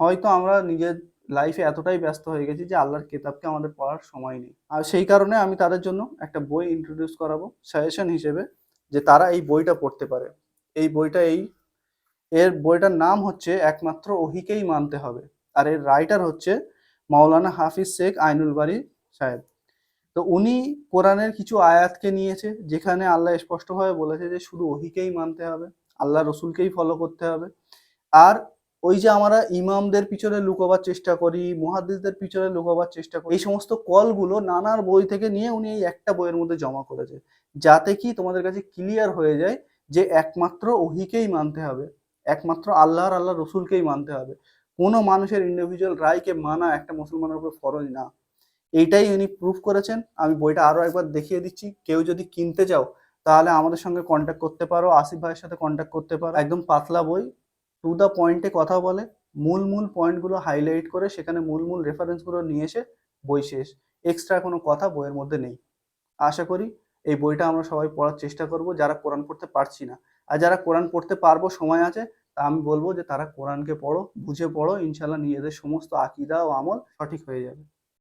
হয়তো আমরা নিজের লাইফে এতটাই ব্যস্ত হয়ে গেছি যে আল্লাহর কেতাবকে আমাদের পড়ার সময় নেই। আর সেই কারণে আমি তাদের জন্য একটা বই ইন্ট্রোডিউস করাবো সাজেশন হিসেবে যে তারা এই বইটা পড়তে পারে। এই বইটা এই, এর বইটার নাম হচ্ছে একমাত্র ওহিকেই মানতে হবে। আর এর রাইটার হচ্ছে মাওলানা হাফিজ শেখ আইনুল বাড়ি সাহেব। তো উনি কোরআনের কিছু আয়াতকে নিয়েছে যেখানে আল্লাহ স্পষ্টভাবে বলেছে যে শুধু ওহিকেই মানতে হবে, আল্লাহ রসুলকেই ফলো করতে হবে। আর ওই যে আমরা ইমামদের পিছনে লুকোবার চেষ্টা করি, মুহাদ্দিসদের পিছনে লুকোবার চেষ্টা করি, এই সমস্ত কলগুলো নানার বই থেকে নিয়ে উনি এই একটা বইয়ের মধ্যে জমা করেছে। যাতে কি তোমাদের কাছে ক্লিয়ার হয়ে যায় যে একমাত্র ওহিকেই মানতে হবে, একমাত্র আল্লাহর আল্লাহ রসুলকেই মানতে হবে। কোনো মানুষের ইন্ডিভিজুয়াল রায়কে মানা একটা মুসলমানের উপর ফরজ না। এইটাই উনি প্রুফ করেছেন। আমি বইটা আরও একবার দেখিয়ে দিচ্ছি। কেউ যদি কিনতে চাও, তাহলে আমাদের সঙ্গে কন্ট্যাক্ট করতে পারো, আসিফ ভাইয়ের সাথে কন্ট্যাক্ট করতে পারো। একদম পাতলা বই টু দ্য পয়েন্টে কথা বলে, মূল মূল পয়েন্টগুলো হাইলাইট করে সেখানে মূল মূল রেফারেন্সগুলো নিয়ে এসে বই শেষ। এক্সট্রা কোনো কথা বইয়ের মধ্যে নেই। আশা করি এই বইটা আমরা সবাই পড়ার চেষ্টা করব, যারা কোরআন পড়তে পারছি না। আর যারা কোরআন পড়তে পারব, সময় আছে, তা আমি বলব যে তারা কোরআনকে পড়ো, বুঝে পড়ো ইনশাল্লাহ নিজেদের সমস্ত আকিদা ও আমল সঠিক হয়ে যাবে।